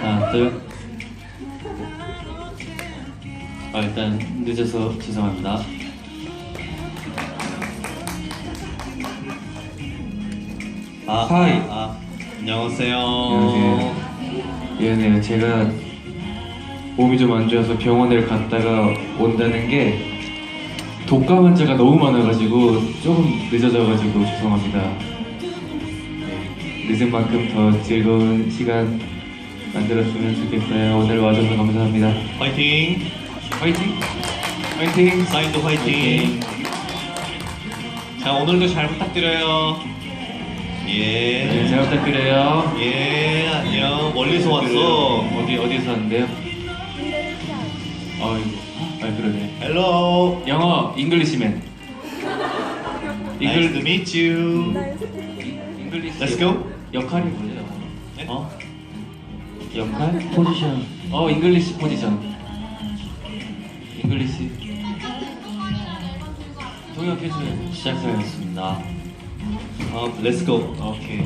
스타트. 아 일단 늦어서 죄송합니다. 아, 하이. 아, 안녕하세요. 안녕하세요. 미안해요. 제가 몸이 좀 안 좋아서 병원을 갔다가 온다는 게 독감 환자가 너무 많아가지고 조금 늦어져가지고 죄송합니다. 네, 늦은 만큼 더 즐거운 시간 만들었으면 좋겠어요. 오늘 와줘서 감사합니다. 화이팅! 화이팅! 화이팅! 사인도 화이팅! 자, 오늘도 잘 부탁드려요. 예. 네, 잘 부탁드려요. 예, 안녕. 멀리서 왔어. 어디 어디서 왔는데요? 아이고, 아 그러네. 헬로. 영어 잉글리시맨. Nice to meet you. 잉글리시. Let's go. 역할이 뭐예요? 네? 어? 역할? 포지션. 어, 잉글리시 포지션. 잉글리시. 통역해줘요. 시작하겠습니다. 어, go. 오케이.